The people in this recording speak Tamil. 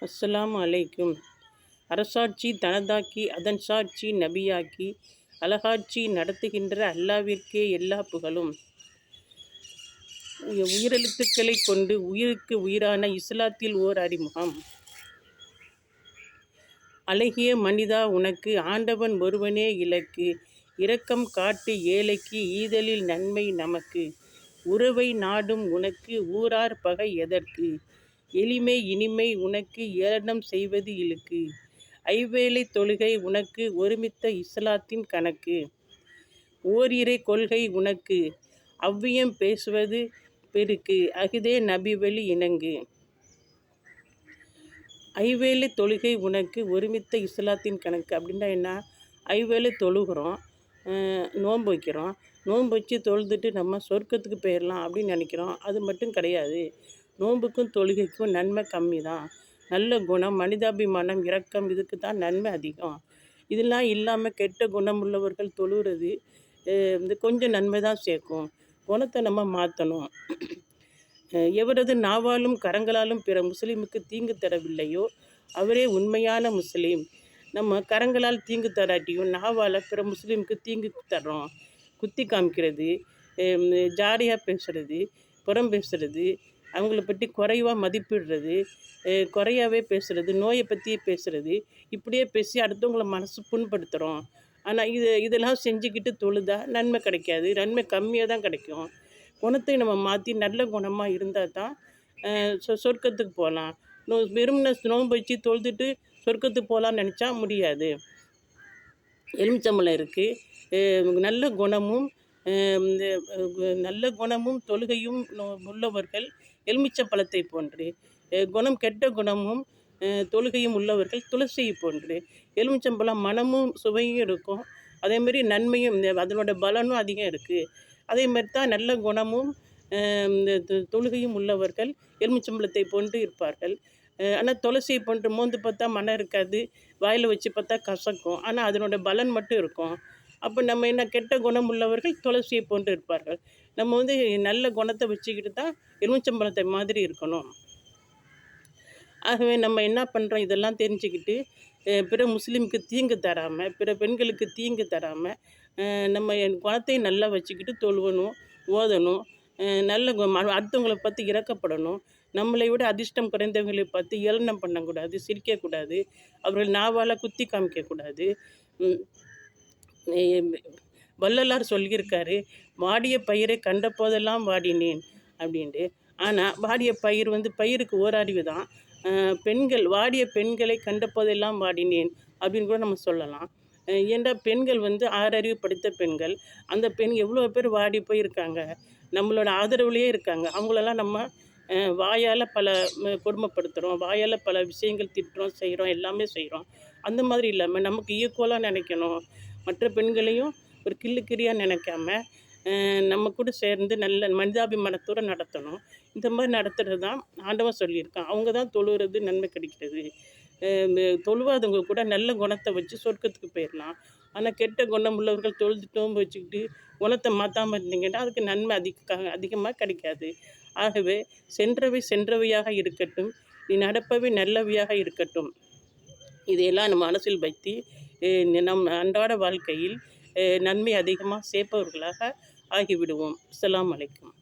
அஸ்ஸலாம் அலைக்கும். அரசாட்சி தனதாக்கி அதன் சாட்சி நபியாக்கி அழகாட்சி நடத்துகின்ற அல்லாவிற்கே எல்லா புகழும். உயிரெழுத்துக்களை கொண்டு உயிருக்கு உயிரான இஸ்லாத்தில் ஓர் அறிமுகம். அழகிய மனிதா உனக்கு ஆண்டவன் ஒருவனே இலக்கு. இரக்கம் காட்டு ஏழைக்கு ஈதலில் நன்மை நமக்கு. உறவை நாடும் உனக்கு ஊரார் பகை எதற்கு? எளிமை இனிமை உனக்கு ஏளனம் செய்வது இழுக்கு. ஐவேளை தொழுகை உனக்கு ஒருமித்த இஸ்லாத்தின் கணக்கு. ஓரிரை கொள்கை உனக்கு. அவ்வியம் பேசுவது பெருக்கு. அகுதே நபிவெளி இணங்கு. ஐவேளை தொழுகை உனக்கு ஒருமித்த இஸ்லாத்தின் கணக்கு. அப்படின்னா என்ன? ஐவேளை தொழுகிறோம் நோன்பு வைக்கிறோம். நோன்பு வச்சு தொழுதுட்டு நம்ம சொர்க்கத்துக்கு போயிடலாம் அப்படின்னு நினைக்கிறோம். அது மட்டும் கிடையாது. நோன்புக்கும் தொழுகைக்கும் நன்மை கம்மி தான் நல்ல குணம் மனிதாபிமானம் இரக்கம் இதுக்கு தான் நன்மை அதிகம். இதெல்லாம் இல்லாமல் கெட்ட குணம் உள்ளவர்கள் தொழுகிறது வந்து கொஞ்சம் நன்மை தான் சேர்க்கும். குணத்தை நம்ம மாற்றணும் எவரது நாவாலும் கரங்களாலும் பிற முஸ்லீமுக்கு தீங்கு தரவில்லையோ அவரே உண்மையான முஸ்லீம். நம்ம கரங்களால் தீங்கு தராட்டியும் நாவால் பிற முஸ்லீமுக்கு தீங்கு தர்றோம். குத்தி காமிக்கிறது ஜாலியாக பேசுகிறது புறம் பேசுகிறது அவங்கள பற்றி குறைவாக மதிப்பிடுறது குறையாவே பேசுகிறது நோயை பற்றியே பேசுகிறது இப்படியே பேசி அடுத்தவங்களை மனசு புண்படுத்துகிறோம் ஆனால் இது இதெல்லாம் செஞ்சுக்கிட்டு தொழுதா நன்மை கிடைக்காது. நன்மை கம்மியாக தான் கிடைக்கும். குணத்தை நம்ம மாற்றி நல்ல குணமாக இருந்தால் தான் சொ- சொர்க்கத்துக்கு போகலாம். நோ வெறும்ன நோன்பு வச்சு தொழுதுட்டு சொர்க்கத்துக்கு போகலான்னு நினச்சா முடியாது. எலுமிச்சம்பளம் இருக்குது நல்ல குணமும் இந்த நல்ல குணமும் தொழுகையும் நோ- உள்ளவர்கள் எலுமிச்சம்பழத்தை போன்று குணம் கெட்ட குணமும் தொழுகையும் உள்ளவர்கள் துளசியை போன்று எலுமிச்சம்பழம் மனமும் சுவையும் இருக்கும். அதேமாரி நன்மையும் அதனோட பலனும் அதிகம் இருக்குது அதே மாதிரி தான் நல்ல குணமும் இந்த தொழுகையும் உள்ளவர்கள் எலுமிச்சம்பழத்தை போன்று இருப்பார்கள். ஆனால் துளசியை போன்று மோந்து பார்த்தா மனம் இருக்காது வாயில் வச்சு பார்த்தா கசக்கும். ஆனால் அதனோட பலன் மட்டும் இருக்கும். அப்போ நம்ம என்ன கெட்ட குணம் உள்ளவர்கள் துளசியை போன்று இருப்பார்கள். நம்ம வந்து நல்ல குணத்தை வச்சுக்கிட்டு தான் எலுமிச்சம்பழத்தை மாதிரி இருக்கணும். ஆகவே நம்ம என்ன பண்ணுறோம் இதெல்லாம் தெரிஞ்சுக்கிட்டு பிற முஸ்லீமுக்கு தீங்கு தராமல் பிற பெண்களுக்கு தீங்கு தராமல் நம்ம என் குணத்தையும் நல்லா வச்சுக்கிட்டு தொழுவணும் ஓதணும் நல்ல கு- ம- அடுத்தவங்களை பார்த்து இறக்கப்படணும் நம்மளை விட அதிர்ஷ்டம் குறைந்தவங்களை பார்த்து ஏளனம் பண்ணக்கூடாது சிரிக்கக்கூடாது. அவர்கள் நாவால் குத்தி காமிக்கக்கூடாது. வள்ளலார் சொல்லியிருக்காரு வாடிய பயிரை கண்ட போதெல்லாம் வாடினேன் அப்படின்ட்டு. ஆனால் வாடிய பயிர் வந்து பயிருக்கு ஓரறிவு தான். பெண்கள் வாடிய பெண்களை கண்ட போதெல்லாம் வாடினேன் அப்படின்னு கூட நம்ம சொல்லலாம். ஏன்டா பெண்கள் வந்து ஆறறிவு படித்த பெண்கள் அந்த பெண் எவ்வளோ பேர் வாடி போயிருக்காங்க நம்மளோட ஆதரவுலேயே இருக்காங்க. அவங்களெல்லாம் நம்ம வாயால் பல கொடுமைப்படுத்துகிறோம் வாயால் பல விஷயங்கள் திட்டுறோம் செய்கிறோம் எல்லாமே செய்கிறோம் அந்த மாதிரி இல்லாமல் நமக்கு ஈக்குவலாக நினைக்கணும். மற்ற பெண்களையும் ஒரு கிள்ளுக்கிரியாக நினைக்காம நம்ம கூட சேர்ந்து நல்ல மனிதாபிமானத்தோடு நடத்தணும். இந்த மாதிரி நடத்துகிறது தான் ஆண்டவன் சொல்லியிருக்கான். அவங்க தான் தொழுகிறது நன்மை கிடைக்கிறது. தொழுவாதவங்க கூட நல்ல குணத்தை வச்சு சொர்க்கத்துக்கு போயிடலாம் ஆனால் கெட்ட குணம் உள்ளவர்கள் தொழுது டோம்பு வச்சுக்கிட்டு குணத்தை மாற்றாமல் இருந்தீங்கன்னா அதுக்கு நன்மை அதிக அதிகமாக கிடைக்காது. ஆகவே சென்றவை சென்றவையாக இருக்கட்டும். நீ நடப்பவை நல்லவையாக இருக்கட்டும். இதையெல்லாம் நம்ம மனசில் வைத்து நம் அன்றாட வாழ்க்கையில் நன்மை அதிகமாக சேர்ப்பவர்களாக ஆகிவிடுவோம். அஸ்ஸலாமு அலைக்கும்.